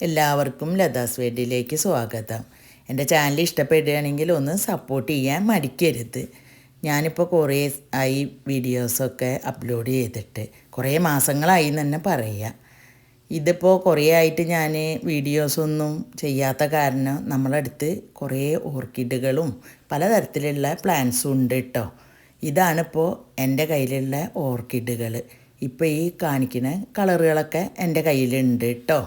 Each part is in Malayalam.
എല്ലാവർക്കും ലതാസ് വേഡിയിലേക്ക് സ്വാഗതം. എന്റെ ചാനൽ ഇഷ്ടപ്പെടുകയാണെങ്കിൽ ഒന്ന് സപ്പോർട്ട് ചെയ്യാൻ മടിക്കരുത്. ഞാനിപ്പോൾ കുറേ ആയി വീഡിയോസൊക്കെ അപ്ലോഡ് ചെയ്തിട്ട് കുറേ മാസങ്ങളായി എന്ന് തന്നെ പറയുക ഇതിപ്പോൾ കുറേ ആയിട്ട് ഞാൻ വീഡിയോസൊന്നും ചെയ്യാത്ത കാരണം നമ്മളടുത്ത് കുറേ ഓർക്കിഡുകളും പലതരത്തിലുള്ള പ്ലാന്റ്സും ഉണ്ട് കേട്ടോ ഇതാണിപ്പോൾ എന്റെ കയ്യിലുള്ള ഓർക്കിഡുകൾ. ഇപ്പോൾ ഈ കാണിക്കുന്ന കളറുകളൊക്കെ എന്റെ കയ്യിലുണ്ട് കേട്ടോ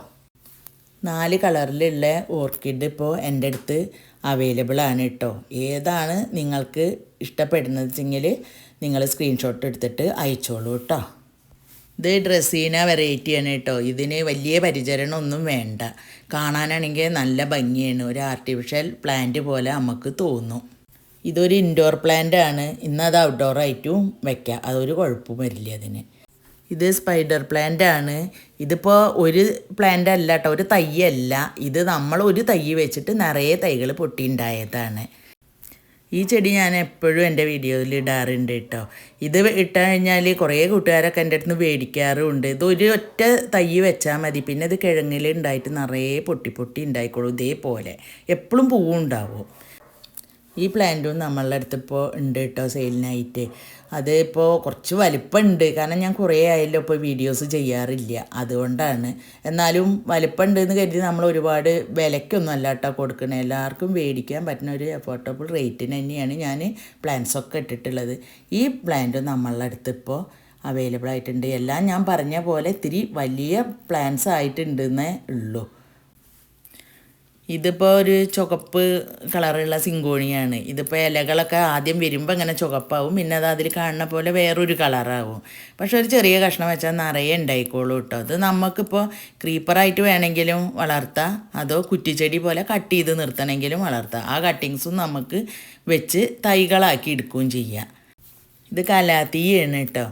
നാല് കളറിലുള്ള ഓർക്കിഡ് ഇപ്പോൾ എന്റെ അടുത്ത് അവൈലബിൾ ആണ് കേട്ടോ ഏതാണ് നിങ്ങൾക്ക് ഇഷ്ടപ്പെടുന്നത് വെച്ചെങ്കിൽ നിങ്ങൾ സ്ക്രീൻഷോട്ട് എടുത്തിട്ട് അയച്ചോളൂ കേട്ടോ ഇത് ഡ്രസ്സീന വെറൈറ്റിയാണ് കേട്ടോ ഇതിന് വലിയ പരിചരണമൊന്നും വേണ്ട. കാണാനാണെങ്കിൽ നല്ല ഭംഗിയാണ്. ഒരു ആർട്ടിഫിഷ്യൽ പ്ലാന്റ് പോലെ നമുക്ക് തോന്നും. ഇതൊരു ഇൻഡോർ പ്ലാന്റ് ആണ്. ഇന്നത് ഔട്ട്ഡോർ ആയിട്ടും വെക്കാം. അതൊരു കുഴപ്പവും വരില്ല അതിന്. ഇത് സ്പൈഡർ പ്ലാന്റ് ആണ്. ഇതിപ്പോൾ ഒരു പ്ലാന്റ് അല്ല കേട്ടോ ഒരു തയ്യല്ല. ഇത് നമ്മൾ ഒരു തൈ വെച്ചിട്ട് നിറയെ തൈകൾ പൊട്ടിയുണ്ടായതാണ് ഈ ചെടി ഞാൻ എപ്പോഴും എന്റെ വീഡിയോയിൽ ഇടാറുണ്ട് കേട്ടോ ഇത് ഇട്ട് കഴിഞ്ഞാൽ കുറേ കൂട്ടുകാരൊക്കെ എന്റെ അടുത്ത് മേടിക്കാറുമുണ്ട്. ഇത് ഒരു ഒറ്റ തൈ വെച്ചാൽ മതി. പിന്നെ ഇത് കിഴങ്ങിൽ ഉണ്ടായിട്ട് നിറയെ പൊട്ടി പൊട്ടി ഉണ്ടായിക്കോളും ഇതേപോലെ. എപ്പോഴും പൂവും ഉണ്ടാവും ഈ പ്ലാന്റും നമ്മളുടെ അടുത്ത് ഇപ്പോൾ ഉണ്ട് കേട്ടോ സെയിലിനായിട്ട് അതിപ്പോൾ കുറച്ച് വലിപ്പമുണ്ട് കാരണം ഞാൻ കുറേ ആയല്ലോ ഇപ്പോൾ വീഡിയോസ് ചെയ്യാറില്ല. അതുകൊണ്ടാണ്. എന്നാലും വലിപ്പമുണ്ട് എന്ന് കരുതി നമ്മൾ ഒരുപാട് വിലയ്ക്കൊന്നും അല്ല കേട്ടോ കൊടുക്കണേ. എല്ലാവർക്കും മേടിക്കാൻ പറ്റുന്ന ഒരു അഫോർഡബിൾ റേറ്റിന് തന്നെയാണ് ഞാൻ പ്ലാൻസൊക്കെ ഇട്ടിട്ടുള്ളത്. ഈ പ്ലാന്റും നമ്മളുടെ അടുത്ത് ഇപ്പോൾ അവൈലബിൾ ആയിട്ടുണ്ട്. എല്ലാം ഞാൻ പറഞ്ഞ പോലെ ഇത്തിരി വലിയ പ്ലാന്റ്സ് ആയിട്ടുണ്ടെന്നേ ഉള്ളൂ. ഇതിപ്പോൾ ഒരു ചുവപ്പ് കളറുള്ള സിങ്കോണിയാണ്. ഇതിപ്പോൾ ഇലകളൊക്കെ ആദ്യം വരുമ്പോൾ ഇങ്ങനെ ചുവപ്പാവും പിന്നെ അത് അതിൽ കാണുന്ന പോലെ വേറൊരു കളറാവും. പക്ഷെ ഒരു ചെറിയ കഷ്ണം വെച്ചാൽ നിറയെ ഉണ്ടായിക്കോളൂ കേട്ടോ അത് നമുക്കിപ്പോൾ ക്രീപ്പറായിട്ട് വേണമെങ്കിലും വളർത്താം അതോ കുറ്റിച്ചെടി പോലെ കട്ട് ചെയ്ത് നിർത്തണമെങ്കിലും വളർത്താം. ആ കട്ടിങ്സും നമുക്ക് വെച്ച് തൈകളാക്കി എടുക്കുകയും ചെയ്യാം. ഇത് കലാത്തീയാണ് കേട്ടോ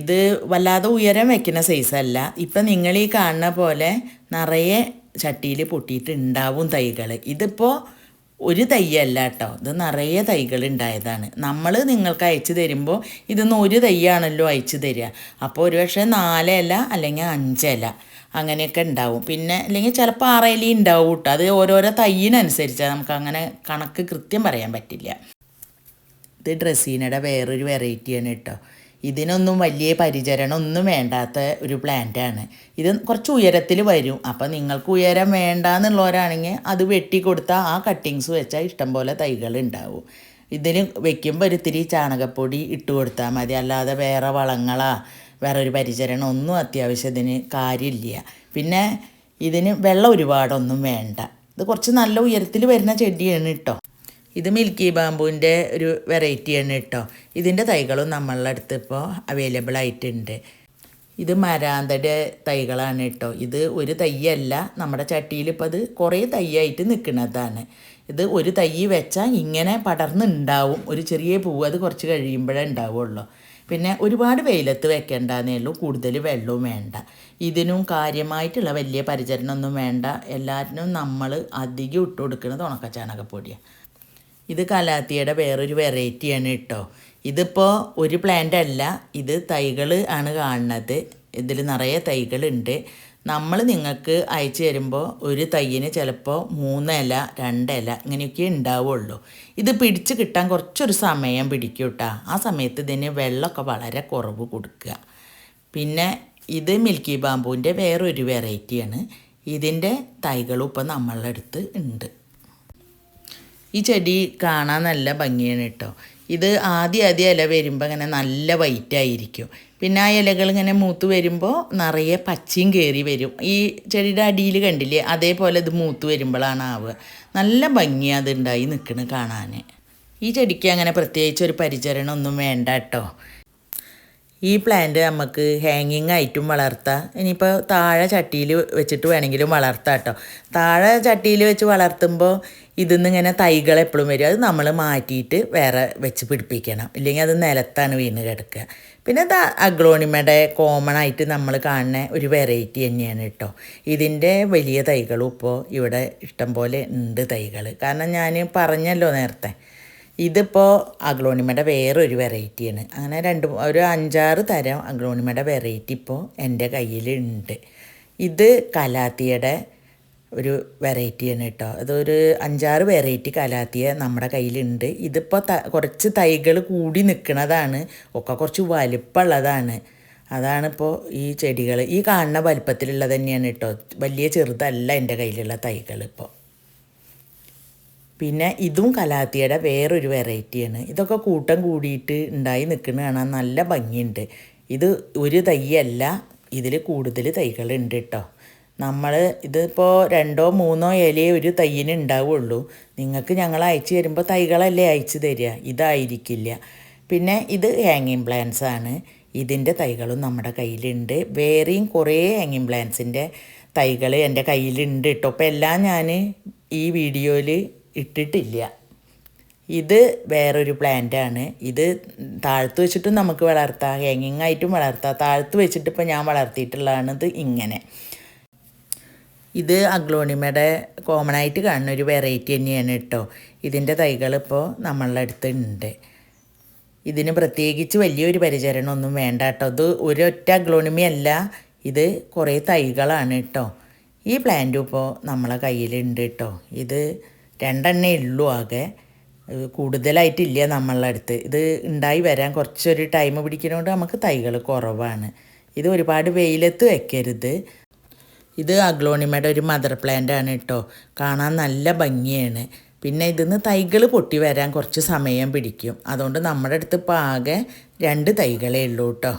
ഇത് വല്ലാതെ ഉയരം വെക്കുന്ന സൈസല്ല ഇപ്പം നിങ്ങൾ ഈ കാണുന്ന പോലെ നിറയെ ചട്ടിയിൽ പൊട്ടിയിട്ടുണ്ടാവും തൈകൾ. ഇതിപ്പോൾ ഒരു തയ്യല്ല കേട്ടോ. ഇത് നിറയെ തൈകൾ ഉണ്ടായതാണ്. നമ്മൾ നിങ്ങൾക്ക് അയച്ചു തരുമ്പോൾ ഇതൊന്നും ഒരു തയ്യാണല്ലോ അയച്ചു തരിക. അപ്പോൾ ഒരു പക്ഷേ നാലില അല്ലെങ്കിൽ അഞ്ചില അങ്ങനെയൊക്കെ ഉണ്ടാവും. പിന്നെ അല്ലെങ്കിൽ ചിലപ്പോൾ ആറയിലി ഉണ്ടാവും കേട്ടോ. അത് ഓരോരോ തയ്യിനനുസരിച്ചാണ് നമുക്ക് അങ്ങനെ കണക്ക് കൃത്യം പറയാൻ പറ്റില്ല. ഇത് ഡ്രസ്സീനയുടെ വേറൊരു വെറൈറ്റിയാണ് കേട്ടോ. ഇതിനൊന്നും വലിയ പരിചരണം ഒന്നും വേണ്ടാത്ത ഒരു പ്ലാന്റാണ്. ഇത് കുറച്ച് ഉയരത്തിൽ വരും. അപ്പം നിങ്ങൾക്ക് ഉയരം വേണ്ട എന്നുള്ളവരാണെങ്കിൽ അത് വെട്ടി കൊടുത്താൽ ആ കട്ടിങ്സ് വെച്ചാൽ ഇഷ്ടംപോലെ തൈകൾ ഉണ്ടാവും. ഇതിന് വെക്കുമ്പോൾ ഒരിത്തിരി ചാണകപ്പൊടി ഇട്ട് കൊടുത്താൽ മതി. അല്ലാതെ വേറെ വളങ്ങളാ വേറെ ഒരു പരിചരണം ഒന്നും അത്യാവശ്യത്തിന് കാര്യമില്ല. പിന്നെ ഇതിന് വെള്ളം ഒരുപാടൊന്നും വേണ്ട. ഇത് കുറച്ച് നല്ല ഉയരത്തിൽ വരുന്ന ചെടിയാണ് കേട്ടോ ഇത് മിൽക്കി ബാമ്പുവിന്റെ ഒരു വെറൈറ്റിയാണ് കേട്ടോ ഇതിന്റെ തൈകളും നമ്മളുടെ അടുത്ത് ഇപ്പോൾ അവൈലബിൾ ആയിട്ടുണ്ട്. ഇത് മരാന്തയുടെ തൈകളാണ് കേട്ടോ ഇത് ഒരു തൈയല്ല നമ്മുടെ ചട്ടിയിൽ ഇപ്പോൾ അത് കുറേ തൈയായിട്ട് നിൽക്കുന്നതാണ്. ഇത് ഒരു തൈ വെച്ചാൽ ഇങ്ങനെ പടർന്നുണ്ടാവും. ഒരു ചെറിയ പൂവ് അത് കുറച്ച് കഴിയുമ്പോഴേ ഉണ്ടാവുള്ളൂ. പിന്നെ ഒരുപാട് വെയിലത്ത് വെക്കേണ്ടതേ ഉള്ളൂ കൂടുതൽ വെള്ളവും വേണ്ട. ഇതിനും കാര്യമായിട്ടുള്ള വലിയ പരിചരണമൊന്നും വേണ്ട. എല്ലാറ്റിനും നമ്മൾ അധികം ഇട്ട് കൊടുക്കുന്നത് ഉണക്ക ചാണകപ്പൊടിയാണ് ഇത് കലാത്തിയുടെ വേറൊരു വെറൈറ്റിയാണ് കേട്ടോ. ഇതിപ്പോൾ ഒരു പ്ലാന്റ് അല്ല ഇത് തൈകൾ ആണ് കാണുന്നത്. ഇതിൽ നിറയെ തൈകളുണ്ട് നമ്മൾ നിങ്ങൾക്ക് അയച്ചു തരുമ്പോൾ ഒരു തൈയിന് ചിലപ്പോൾ മൂന്നില രണ്ടില ഇങ്ങനെയൊക്കെ ഉണ്ടാവുള്ളൂ. ഇത് പിടിച്ച് കിട്ടാൻ കുറച്ചൊരു സമയം പിടിക്കും കേട്ടോ. ആ സമയത്ത് ഇതിന് വെള്ളമൊക്കെ വളരെ കുറവ് കൊടുക്കുക. പിന്നെ ഇത് മിൽക്കി ബാമ്പുവിന്റെ വേറൊരു വെറൈറ്റിയാണ് ഇതിന്റെ തൈകളും ഇപ്പം നമ്മളടുത്ത് ഉണ്ട്. ഈ ചെടി കാണാൻ നല്ല ഭംഗിയാണ് കേട്ടോ. ഇത് ആദ്യം ആദ്യം ഇല വരുമ്പോൾ ഇങ്ങനെ നല്ല വൈറ്റ് ആയിരിക്കും. പിന്നെ ആ ഇലകൾ ഇങ്ങനെ മൂത്ത് വരുമ്പോൾ നിറയെ പച്ചയും കയറി വരും. ഈ ചെടിയുടെ അടിയിൽ കണ്ടില്ലേ? അതേപോലെ ഇത് മൂത്ത് വരുമ്പോഴാണ് ആവുക. നല്ല ഭംഗിയാണ് അത് ഉണ്ടായി നിൽക്കുന്നത് കാണാൻ ഈ ചെടിക്ക് അങ്ങനെ പ്രത്യേകിച്ച് ഒരു പരിചരണം ഒന്നും വേണ്ട കേട്ടോ. ഈ പ്ലാന്റ് നമുക്ക് ഹാങ്ങിങ് ആയിട്ടും വളർത്താം. ഇനിയിപ്പോൾ താഴെ ചട്ടിയിൽ വെച്ചിട്ട് വേണമെങ്കിലും വളർത്താം കേട്ടോ താഴെ ചട്ടിയിൽ വെച്ച് വളർത്തുമ്പോൾ ഇതിൽ നിന്ന് ഇങ്ങനെ തൈകൾ എപ്പോഴും വരും. അത് നമ്മൾ മാറ്റിയിട്ട് വേറെ വെച്ച് പിടിപ്പിക്കണം. ഇല്ലെങ്കിൽ അത് നിലത്താണ് വീണ് കിടക്കുക. പിന്നെ ഇത് അഗ്ലോണിമയുടെ കോമൺ ആയിട്ട് നമ്മൾ കാണുന്ന ഒരു വെറൈറ്റി തന്നെയാണ് കേട്ടോ ഇതിന്റെ വലിയ തൈകളും ഇപ്പോൾ ഇവിടെ ഇഷ്ടംപോലെ ഉണ്ട് തൈകൾ കാരണം ഞാൻ പറഞ്ഞല്ലോ നേരത്തെ ഇതിപ്പോൾ അഗ്ലോണിമയുടെ വേറൊരു വെറൈറ്റിയാണ്. അങ്ങനെ രണ്ട് ഒരു അഞ്ചാറ് തരം അഗ്ലോണിമയുടെ വെറൈറ്റി ഇപ്പോൾ എന്റെ കയ്യിലുണ്ട്. ഇത് കലാത്തിയുടെ ഒരു വെറൈറ്റിയാണ് കേട്ടോ. അതൊരു അഞ്ചാറ് വെറൈറ്റി കലാത്തിയ നമ്മുടെ കയ്യിലുണ്ട്. ഇതിപ്പോൾ ത കുറച്ച് തൈകൾ കൂടി നിൽക്കുന്നതാണ്. ഒക്കെ കുറച്ച് വലിപ്പമുള്ളതാണ്. അതാണിപ്പോൾ ഈ ചെടികൾ ഈ കാണുന്ന വലിപ്പത്തിലുള്ളത് തന്നെയാണ് കേട്ടോ. വലിയ ചെറുതല്ല എന്റെ കയ്യിലുള്ള തൈകൾ ഇപ്പോൾ പിന്നെ ഇതും കലാത്തിയുടെ വേറൊരു വെറൈറ്റിയാണ്. ഇതൊക്കെ കൂട്ടം കൂടിയിട്ട് ഉണ്ടായി നിൽക്കുന്ന കാണാൻ നല്ല ഭംഗിയുണ്ട്. ഇത് ഒരു തൈയല്ല ഇതിൽ കൂടുതൽ തൈകളുണ്ട് കേട്ടോ നമ്മൾ ഇതിപ്പോൾ രണ്ടോ മൂന്നോ ഇലയെ ഒരു തൈയിന് ഉണ്ടാവുള്ളൂ. നിങ്ങൾക്ക് ഞങ്ങൾ അയച്ചു തരുമ്പോൾ തൈകളല്ലേ അയച്ചു തരിക. ഇതായിരിക്കില്ല. പിന്നെ ഇത് ഹാങ്ങിങ് പ്ലാന്റ്സ് ആണ്. ഇതിന്റെ തൈകളും നമ്മുടെ കയ്യിലുണ്ട്. വേറെയും കുറേ ഹാങ്ങിങ് പ്ലാന്റ്സിന്റെ തൈകൾ എന്റെ കയ്യിലുണ്ട് കേട്ടോ അപ്പോൾ എല്ലാം ഞാൻ ഈ വീഡിയോയിൽ ഇട്ടിട്ടില്ല. ഇത് വേറൊരു പ്ലാന്റാണ് ഇത് താഴ്ത്ത് വെച്ചിട്ടും നമുക്ക് വളർത്താം ഹാങ്ങിങ് ആയിട്ടും വളർത്താം. താഴ്ത്ത് വെച്ചിട്ട് ഇപ്പോൾ ഞാൻ വളർത്തിയിട്ടുള്ളതാണ് ഇത് ഇങ്ങനെ. ഇത് അഗ്ലോണിമയുടെ കോമൺ ആയിട്ട് കാണുന്ന ഒരു വെറൈറ്റി തന്നെയാണ് കേട്ടോ ഇതിന്റെ തൈകൾ ഇപ്പോൾ നമ്മളുടെ അടുത്ത് ഉണ്ട് ഇതിന് പ്രത്യേകിച്ച് വലിയൊരു പരിചരണമൊന്നും വേണ്ട കേട്ടോ ഇത് ഒരൊറ്റ അഗ്ലോണിമയല്ല ഇത് കുറേ തൈകളാണ് കേട്ടോ ഈ പ്ലാന്റും ഇപ്പോൾ നമ്മളെ കയ്യിലുണ്ട് കേട്ടോ ഇത് രണ്ടെണ്ണേ ഉള്ളൂ ആകെ. കൂടുതലായിട്ടില്ല നമ്മളുടെ അടുത്ത്. ഇത് ഉണ്ടായി വരാൻ കുറച്ചൊരു ടൈം പിടിക്കുന്നതുകൊണ്ട് നമുക്ക് തൈകൾ കുറവാണ്. ഇത് ഒരുപാട് വെയിലത്ത് വെക്കരുത്. ഇത് അഗ്ലോണിമയുടെ ഒരു മദർ പ്ലാന്റ് ആണ് കേട്ടോ കാണാൻ നല്ല ഭംഗിയാണ്. പിന്നെ ഇതിന്ന് തൈകൾ പൊട്ടി വരാൻ കുറച്ച് സമയം പിടിക്കും. അതുകൊണ്ട് നമ്മുടെ അടുത്ത് ഇപ്പോൾ ആകെ രണ്ട് തൈകളേ ഉള്ളൂ കേട്ടോ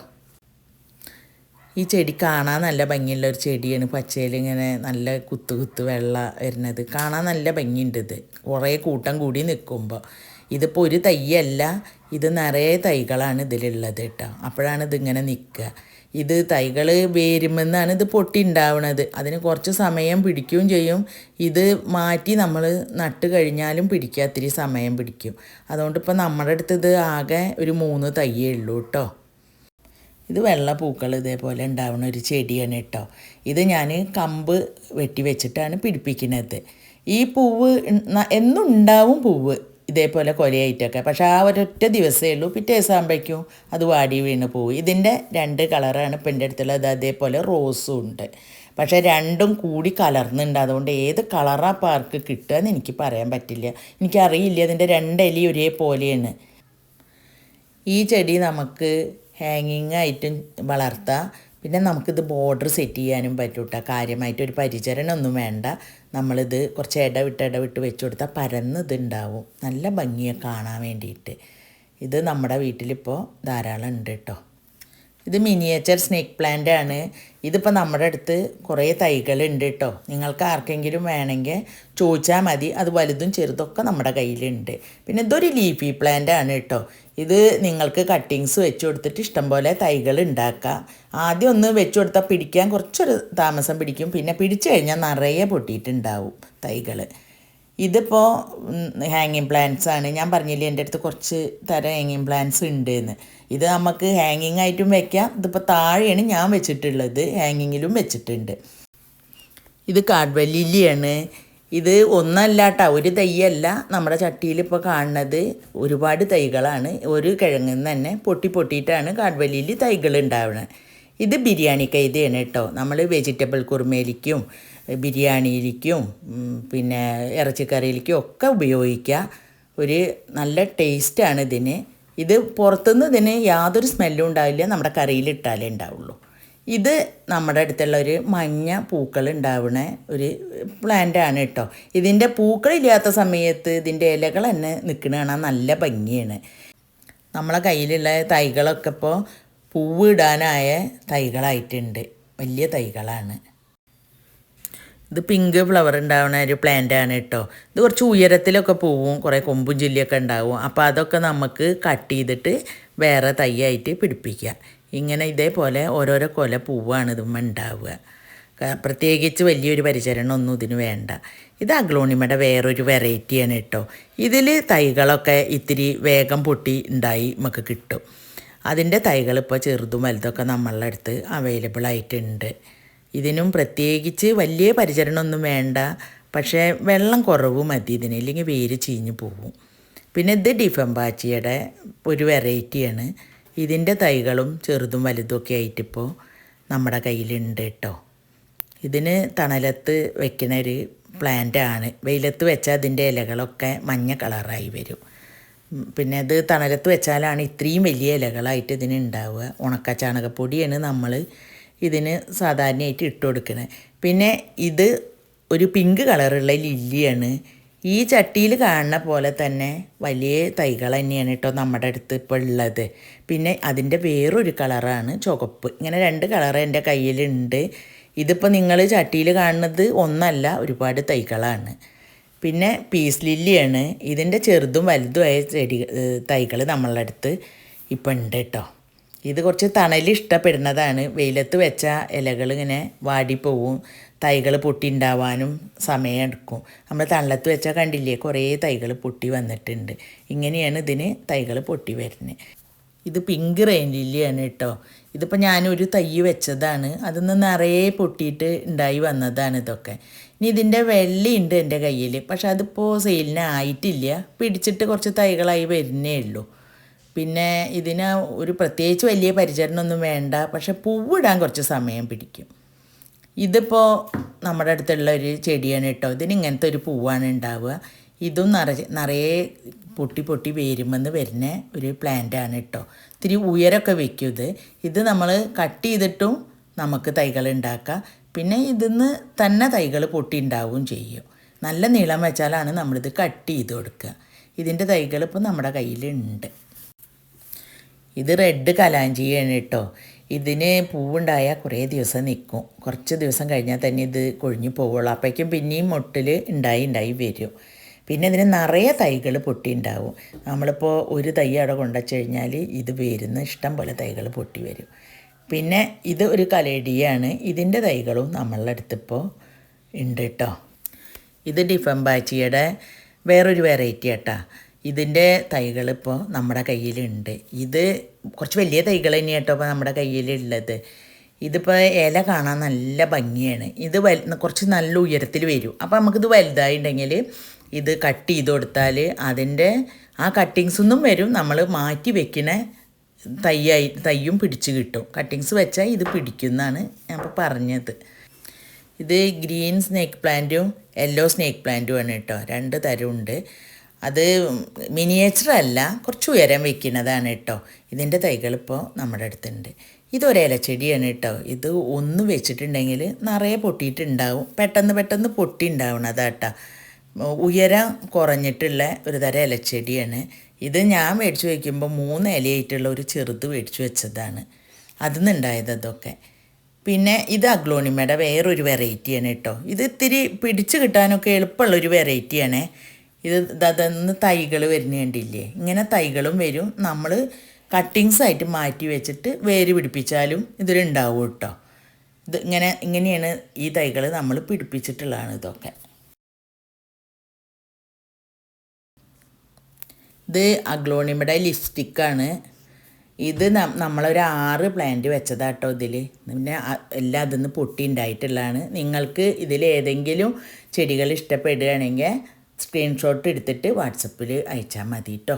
ഈ ചെടി കാണാൻ നല്ല ഭംഗിയുള്ള ഒരു ചെടിയാണ്. പച്ചയിൽ ഇങ്ങനെ നല്ല കുത്തു കുത്ത് വെള്ള വരുന്നത്. കാണാൻ നല്ല ഭംഗിയുണ്ട് ഇത്. കുറേ കൂട്ടം കൂടി നിൽക്കുമ്പോൾ ഇതിപ്പോൾ ഒരു തൈയല്ല ഇത് നിറയെ തൈകളാണ് ഇതിലുള്ളത് കേട്ടോ. അപ്പോഴാണ് ഇതിങ്ങനെ നിൽക്കുക ഇത് തൈകൾ വേരുമെന്നാണ് ഇത് പൊട്ടി ഉണ്ടാവുന്നത് അതിന് കുറച്ച് സമയം പിടിക്കുകയും ചെയ്യും. ഇത് മാറ്റി നമ്മൾ നട്ട് കഴിഞ്ഞാലും പിടിക്കുക ഒത്തിരി സമയം പിടിക്കും. അതുകൊണ്ട് ഇപ്പോൾ നമ്മുടെ അടുത്ത് ഇത് ആകെ ഒരു മൂന്ന് തയ്യേ ഉള്ളൂ കേട്ടോ. ഇത് വെള്ള പൂക്കൾ ഇതേപോലെ ഉണ്ടാവുന്ന ഒരു ചെടിയാണ് കേട്ടോ. ഇത് ഞാൻ കമ്പ് വെട്ടി വെച്ചിട്ടാണ് പിടിപ്പിക്കുന്നത്. ഈ പൂവ് എന്നുണ്ടാവും പൂവ് ഇതേപോലെ കൊലയായിട്ടൊക്കെ. പക്ഷേ ആ ഒരൊറ്റ ദിവസമേ ഉള്ളൂ. പിറ്റേ ദിവസം ആകുമ്പോഴേക്കും അത് വാടി വീണ് പോകും ഇതിന്റെ രണ്ട് കളറാണ് ഇപ്പം എന്റെ അടുത്തുള്ളത്. അതേപോലെ റോസും ഉണ്ട്. പക്ഷേ രണ്ടും കൂടി കലർന്നുണ്ട്. അതുകൊണ്ട് ഏത് കളറാണ് പാർക്ക് കിട്ടുക എന്ന് എനിക്ക് പറയാൻ പറ്റില്ല. എനിക്കറിയില്ല. അതിന്റെ രണ്ടിലി ഒരേപോലെയാണ്. ഈ ചെടി നമുക്ക് ഹാങ്ങിങ് ആയിട്ടും വളർത്താം. പിന്നെ നമുക്കിത് ബോർഡർ സെറ്റ് ചെയ്യാനും പറ്റും കേട്ടോ കാര്യമായിട്ട് ഒരു പരിചരണമൊന്നും വേണ്ട. നമ്മളിത് കുറച്ച് ഇടവിട്ട് ഇടവിട്ട് വെച്ച് കൊടുത്താൽ പരന്ന് ഇതുണ്ടാവും. നല്ല ഭംഗിയെ കാണാൻ വേണ്ടിയിട്ട്. ഇത് നമ്മുടെ വീട്ടിലിപ്പോൾ ധാരാളം ഉണ്ട് കേട്ടോ ഇത് മിനിയേച്ചർ സ്നേക്ക് പ്ലാന്റ് ആണ്. ഇതിപ്പോൾ നമ്മുടെ അടുത്ത് കുറേ തൈകളുണ്ട് കേട്ടോ നിങ്ങൾക്ക് ആർക്കെങ്കിലും വേണമെങ്കിൽ ചോദിച്ചാൽ മതി. അത് വലുതും ചെറുതൊക്കെ നമ്മുടെ കയ്യിലുണ്ട്. പിന്നെ ഇതൊരു ലീഫി പ്ലാന്റ് ആണ് കേട്ടോ ഇത് നിങ്ങൾക്ക് കട്ടിങ്സ് വെച്ച് കൊടുത്തിട്ട് ഇഷ്ടംപോലെ തൈകൾ ഉണ്ടാക്കാം. ആദ്യം ഒന്ന് വെച്ച് കൊടുത്താൽ പിടിക്കാൻ കുറച്ചൊരു താമസം പിടിക്കും. പിന്നെ പിടിച്ചു കഴിഞ്ഞാൽ നിറയെ പൊട്ടിയിട്ടുണ്ടാവും തൈകൾ ഇതിപ്പോൾ ഹാങ്ങിങ് പ്ലാന്റ്സ് ആണ്. ഞാൻ പറഞ്ഞില്ലേ എന്റെ അടുത്ത് കുറച്ച് തരം ഹാങ്ങിങ് പ്ലാന്റ്സ് ഉണ്ട് എന്ന് ഇത് നമുക്ക് ഹാങ്ങിങ് ആയിട്ടും വെക്കാം. ഇതിപ്പോൾ താഴെയാണ് ഞാൻ വെച്ചിട്ടുള്ളത്. ഹാങ്ങിങ്ങിലും വെച്ചിട്ടുണ്ട്. ഇത് കാഡ്വല്ലിയാണ് ഇത് ഒന്നല്ലാട്ട ഒരു തൈയല്ല. നമ്മുടെ ചട്ടിയിൽ ഇപ്പോൾ കാണുന്നത് ഒരുപാട് തൈകളാണ്. ഒരു കിഴങ്ങിൽ നിന്ന് തന്നെ പൊട്ടി പൊട്ടിയിട്ടാണ് കാഡ്വല്ലിയിൽ തൈകൾ ഉണ്ടാവുന്നത് ഇത് ബിരിയാണി കൈതയാണ് കേട്ടോ. നമ്മൾ വെജിറ്റബിൾ കുറുമയിലേക്കും ബിരിയാണിയിലേക്കും പിന്നെ ഇറച്ചിക്കറിയിലേക്കും ഒക്കെ ഉപയോഗിക്കുക. ഒരു നല്ല ടേസ്റ്റാണ് ഇതിന്. ഇത് പുറത്തുനിന്ന് ഇതിന് യാതൊരു സ്മെല്ലും ഉണ്ടാവില്ല. നമ്മുടെ കറിയിൽ ഇട്ടാലേ ഉണ്ടാവുള്ളൂ. ഇത് നമ്മുടെ അടുത്തുള്ള ഒരു മഞ്ഞ പൂക്കൾ ഉണ്ടാവുന്ന ഒരു പ്ലാന്റ് ആണ് കേട്ടോ. ഇതിന്റെ പൂക്കളില്ലാത്ത സമയത്ത് ഇതിന്റെ ഇലകൾ തന്നെ നിൽക്കുന്ന കാണാൻ നല്ല ഭംഗിയാണ്. നമ്മളെ കയ്യിലുള്ള തൈകളൊക്കെ ഇപ്പോൾ പൂവിടാനായ തൈകളായിട്ടുണ്ട്. വലിയ തൈകളാണ്. ഇത് പിങ്ക് ഫ്ലവർ ഉണ്ടാവുന്ന ഒരു പ്ലാന്റ് ആണ് കേട്ടോ ഇത് കുറച്ച് ഉയരത്തിലൊക്കെ പോവും കുറേ കൊമ്പും ചില്ലിയൊക്കെ ഉണ്ടാവും. അപ്പോൾ അതൊക്കെ നമുക്ക് കട്ട് ചെയ്തിട്ട് വേറെ തൈയായിട്ട് പിടിപ്പിക്കുക. ഇങ്ങനെ ഇതേപോലെ ഓരോരോ കൊല പൂവാണ് ഇതുമ്മ ഉണ്ടാവുക. പ്രത്യേകിച്ച് വലിയൊരു പരിചരണമൊന്നും ഇതിന് വേണ്ട. ഇത് അഗ്ലോണിമയുടെ വേറൊരു വെറൈറ്റിയാണ് കേട്ടോ ഇതിൽ തൈകളൊക്കെ ഇത്തിരി വേഗം പൊട്ടി ഉണ്ടായി നമുക്ക് കിട്ടും. അതിന്റെ തൈകൾ ഇപ്പോൾ ചെറുതും വലുതൊക്കെ നമ്മളുടെ അടുത്ത് അവൈലബിൾ ആയിട്ടുണ്ട്. ഇതിനും പ്രത്യേകിച്ച് വലിയ പരിചരണമൊന്നും വേണ്ട. പക്ഷേ വെള്ളം കുറവ് മതി ഇതിന്. ഇല്ലെങ്കിൽ വേര് ചീഞ്ഞു പോകും പിന്നെ ഇത് ഡിഫംബാച്ചിയുടെ ഒരു വെറൈറ്റിയാണ്. ഇതിന്റെ തൈകളും ചെറുതും വലുതുമൊക്കെ ആയിട്ടിപ്പോൾ നമ്മുടെ കയ്യിലുണ്ട് കേട്ടോ. ഇതിന് തണലത്ത് വെക്കുന്ന ഒരു പ്ലാന്റ് ആണ്. വെയിലത്ത് വെച്ചാൽ അതിന്റെ ഇലകളൊക്കെ മഞ്ഞ കളറായി വരും. പിന്നെ ഇത് തണലത്ത് വെച്ചാലാണ് ഇത്രയും വലിയ ഇലകളായിട്ട് ഇതിന് ഉണ്ടാവുക. ഉണക്ക ചാണകപ്പൊടിയാണ് നമ്മൾ ഇതിന് സാധാരണയായിട്ട് ഇട്ട് കൊടുക്കുന്നത് പിന്നെ ഇത് ഒരു പിങ്ക് കളറുള്ള ലില്ലിയാണ്. ഈ ചട്ടിയിൽ കാണുന്ന പോലെ തന്നെ വലിയ തൈകൾ തന്നെയാണ് കേട്ടോ നമ്മുടെ അടുത്ത് ഇപ്പോൾ ഉള്ളത്. പിന്നെ അതിന്റെ വേറൊരു കളറാണ് ചുവപ്പ്. ഇങ്ങനെ രണ്ട് കളർ എന്റെ കയ്യിലുണ്ട്. ഇതിപ്പോൾ നിങ്ങൾ ചട്ടിയിൽ കാണുന്നത് ഒന്നല്ല ഒരുപാട് തൈകളാണ്. പിന്നെ പീസ് ലില്ലിയാണ് ഇതിന്റെ ചെറുതും വലുതുമായ ചെടി തൈകൾ നമ്മളടുത്ത് ഇപ്പം ഉണ്ട് കേട്ടോ. ഇത് കുറച്ച് തണൽ ഇഷ്ടപ്പെടുന്നതാണ്. വെയിലത്ത് വെച്ച ഇലകൾ ഇങ്ങനെ വാടിപ്പോവും. തൈകൾ പൊട്ടിണ്ടാവാനും സമയമെടുക്കും നമ്മൾ തണലത്ത് വെച്ചാൽ കണ്ടില്ലേ കുറേ തൈകൾ പൊട്ടി വന്നിട്ടുണ്ട്. ഇങ്ങനെയാണ് ഇതിന് തൈകൾ പൊട്ടി വരുന്നത്. ഇത് പിങ്ക് റെയിൻ കേട്ടോ. ഇതിപ്പോൾ ഞാനൊരു തൈ വെച്ചതാണ്. അതിന്ന് നിറയെ പൊട്ടിയിട്ട് ഉണ്ടായി വന്നതാണ് ഇതൊക്കെ. ഇനി ഇതിന്റെ വെള്ളിയുണ്ട് എന്റെ കയ്യിൽ പക്ഷെ അതിപ്പോൾ സെയിലിന് ആയിട്ടില്ല. പിടിച്ചിട്ട് കുറച്ച് തൈകളായി വരുന്നേ ഉള്ളൂ. പിന്നെ ഇതിന് ഒരു പ്രത്യേകിച്ച് വലിയ പരിചരണമൊന്നും വേണ്ട. പക്ഷെ പൂവിടാൻ കുറച്ച് സമയം പിടിക്കും. ഇതിപ്പോൾ നമ്മുടെ അടുത്തുള്ള ഒരു ചെടിയാണ് കേട്ടോ. ഇതിന് ഇങ്ങനത്തെ ഒരു പൂവാണ് ഉണ്ടാവുക. ഇതും നിറയെ നിറയെ പൊട്ടി പൊട്ടി വേരുമെന്ന് വരുന്ന ഒരു പ്ലാന്റ് ആണ് കേട്ടോ. ഇത്തിരി ഉയരമൊക്കെ വെക്കും ഇത്. ഇത് നമ്മൾ കട്ട് ചെയ്തിട്ടും നമുക്ക് തൈകൾ ഉണ്ടാക്കാം. പിന്നെ ഇതിന്ന് തന്നെ തൈകൾ പൊട്ടി ഉണ്ടാവുകയും ചെയ്യും. നല്ല നീളം വെച്ചാലാണ് നമ്മളിത് കട്ട് ചെയ്ത് കൊടുക്കുക. ഇതിന്റെ തൈകൾ ഇപ്പോൾ നമ്മുടെ കയ്യിലുണ്ട്. ഇത് റെഡ് കലാഞ്ചിയാണ് കേട്ടോ. ഇതിന് പൂവുണ്ടായാൽ കുറേ ദിവസം നിൽക്കും കുറച്ച് ദിവസം കഴിഞ്ഞാൽ തന്നെ ഇത് കൊഴിഞ്ഞു പോവുള്ളൂ. അപ്പോഴേക്കും പിന്നെയും മുട്ടിൽ ഉണ്ടായി ഉണ്ടായി വരും. പിന്നെ ഇതിന് നിറയെ തൈകൾ പൊട്ടി ഉണ്ടാവും നമ്മളിപ്പോൾ ഒരു തൈ അവിടെ കൊണ്ടുവച്ച് കഴിഞ്ഞാൽ ഇത് വരുന്ന ഇഷ്ടം പോലെ തൈകൾ പൊട്ടി വരും. പിന്നെ ഇത് ഒരു കലേഡിയാണ് ഇതിന്റെ തൈകളും നമ്മളുടെ അടുത്തിപ്പോൾ ഉണ്ട് കേട്ടോ. ഇത് ഡിഫംബാച്ചിയുടെ വേറൊരു വെറൈറ്റി ആട്ടാ. ഇതിന്റെ തൈകൾ ഇപ്പോൾ നമ്മുടെ കയ്യിലുണ്ട്. ഇത് കുറച്ച് വലിയ തൈകൾ തന്നെയാണ് കേട്ടോ ഇപ്പോൾ നമ്മുടെ കയ്യിലുള്ളത്. ഇതിപ്പോൾ ഇല കാണാൻ നല്ല ഭംഗിയാണ്. ഇത് വൽ കുറച്ച് നല്ല ഉയരത്തിൽ വരും. അപ്പോൾ നമുക്കിത് വലുതായിട്ടുണ്ടെങ്കിൽ ഇത് കട്ട് ചെയ്ത് കൊടുത്താൽ അതിന്റെ ആ കട്ടിങ്സൊന്നും വരും. നമ്മൾ മാറ്റി വെക്കണ തയ്യായി തയ്യും പിടിച്ച് കിട്ടും. കട്ടിങ്സ് വെച്ചാൽ ഇത് പിടിക്കുന്നതാണ് ഞാൻ ഇപ്പോൾ പറഞ്ഞത്. ഇത് ഗ്രീൻ സ്നേക്ക് പ്ലാന്റും യെല്ലോ സ്നേക്ക് പ്ലാന്റും ആണ് കേട്ടോ. രണ്ട് തരമുണ്ട് അത് മിനിയേച്ചർ അല്ല കുറച്ച് ഉയരം വെക്കുന്നതാണ് കേട്ടോ. ഇതിന്റെ തൈകൾ ഇപ്പോൾ നമ്മുടെ അടുത്തുണ്ട്. ഇതൊരില ചെടിയാണ് കേട്ടോ. ഇത് ഒന്ന് വെച്ചിട്ടുണ്ടെങ്കിൽ നിറയെ പൊട്ടിയിട്ടുണ്ടാവും. പെട്ടെന്ന് പെട്ടെന്ന് പൊട്ടി ഉണ്ടാവണതാട്ടോ ഉയരം കുറഞ്ഞിട്ടുള്ള ഒരു തരം ഇലച്ചെടിയാണ്. ഇത് ഞാൻ മേടിച്ച് വയ്ക്കുമ്പോൾ മൂന്ന് ഇലയായിട്ടുള്ള ഒരു ചെറുത് മേടിച്ച് വെച്ചതാണ്. അതിൽ നിന്നുണ്ടായത് അതൊക്കെ. പിന്നെ ഇത് അഗ്ലോണിമയുടെ വേറൊരു വെറൈറ്റിയാണ് കേട്ടോ. ഇത് ഇത്തിരി പിടിച്ച് കിട്ടാനൊക്കെ എളുപ്പമുള്ളൊരു വെറൈറ്റിയാണ്. ഇത് ഇതെന്ന് തൈകൾ വരുന്ന കണ്ടില്ലേ? ഇങ്ങനെ തൈകളും വരും. നമ്മൾ കട്ടിങ്സ് ആയിട്ട് മാറ്റി വെച്ചിട്ട് വേര് പിടിപ്പിച്ചാലും ഇതിലുണ്ടാവും കേട്ടോ. ഇത് ഇങ്ങനെ ഇങ്ങനെയാണ് ഈ തൈകൾ നമ്മൾ പിടിപ്പിച്ചിട്ടുള്ളതാണ് ഇതൊക്കെ. ഇത് അഗ്ലോണിമയുടെ ലിപ്സ്റ്റിക്കാണ് ഇത് നമ്മളൊരു ആറ് പ്ലാന്റ് വെച്ചതാട്ടോ ഇതിൽ പിന്നെ എല്ലാം അതിൽ നിന്ന് പൊട്ടി ഉണ്ടായിട്ടുള്ളതാണ്. നിങ്ങൾക്ക് ഇതിൽ ഏതെങ്കിലും ചെടികൾ ഇഷ്ടപ്പെടുകയാണെങ്കിൽ സ്ക്രീൻഷോട്ട് എടുത്തിട്ട് വാട്സപ്പിൽ അയച്ചാൽ മതി കേട്ടോ